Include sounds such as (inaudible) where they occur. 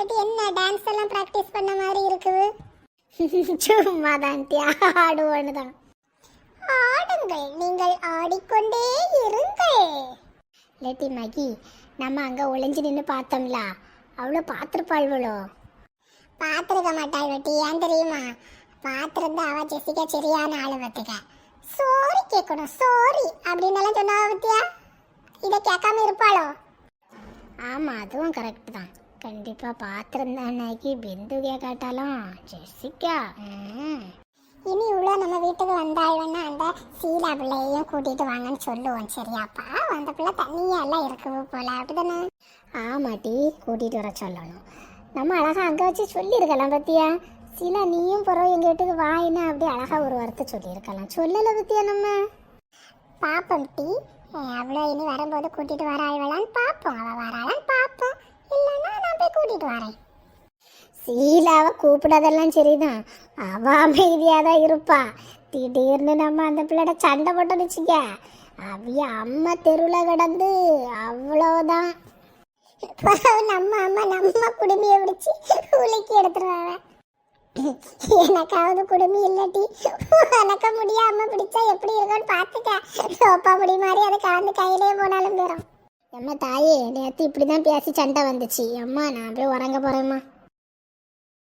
Practice பண்ண மாதிரி இருக்குது? (laughs) சும்மா தான் ஆடுவோன்னு தான் ஆடுங்கள். நீங்கள் ஆடிக்கொண்டே இருங்கள். லேட்டி மகி நம்ம அங்கே ஒளிஞ்சு நின்று பார்த்தோம்ல. அவ்வளோ பார்த்துருப்பாள்வளோ பார்த்துருக்க மாட்டாள் வெட்டி. ஏன் தெரியுமா? பார்த்துருந்தா அவ ஜெசிகா சரியான ஆளு பார்த்துக்க. சோரி கேட்கணும். சோரி அப்படின்னு எல்லாம் சொன்னா பத்தியா இதை கேட்காம இருப்பாளோ? ஆமாம் அதுவும் கரெக்ட் தான். கண்டிப்பாக பார்த்துருந்த அன்னைக்கு. பிந்து கேட்காட்டாலும் ஜெசிகா. ம் இனி இவ்வளோ நம்ம வீட்டுக்கு வந்தாள்னா அந்த சீலா பிள்ளையையும் கூட்டிட்டு வாங்கன்னு சொல்லுவோம் சரியாப்பா அந்த பிள்ளை தண்ணியா எல்லாம் இருக்குது போல அப்படிதானே? ஆமாட்டி கூட்டிகிட்டு வர சொல்லணும். நம்ம அழகா அங்கே வச்சு சொல்லியிருக்கலாம் பத்தியா? சீலா நீயும் பிறகு எங்கள் வீட்டுக்கு வாயின்னு அப்படியே அழகா ஒரு வார்த்தை சொல்லியிருக்கலாம். சொல்லலை பத்தியா நம்ம? பாப்போம் டி. அவ்வளோ இனி வரும்போது கூட்டிட்டு வர ஆழ்வலான்னு பார்ப்போம் அவ வராளான்னு பார்ப்போம் இல்லைன்னா நான் போய் கூட்டிட்டு வரேன். சீலாவை கூப்பிடாதெல்லாம் சரிதான். அவ அமைதியாக தான் இருப்பா. திடீர்னு நம்ம அந்த பிள்ளைட சண்டை போட்டோன்னு வச்சுக்க. அவிய அம்மா தெருவில் கிடந்து அவ்வளோதான் நம்ம அம்மா நம்ம குடுமையை பிடிச்சி உலுக்கி எடுத்துருவாங்க எனக்காவது குடுமி இல்லட்டி உனக்க முடியாம பிடிச்சா எப்படி இருக்கும்னு பார்த்துக்க. சோப்பா முடி மாதிரி அது கலந்து கையிலே போனாலும் போயிடும் அம்மா தாயே நேற்று இப்படி தான் பேசி சண்டை வந்துச்சு. அம்மா நான் போய் உறங்க போகிறேம்மா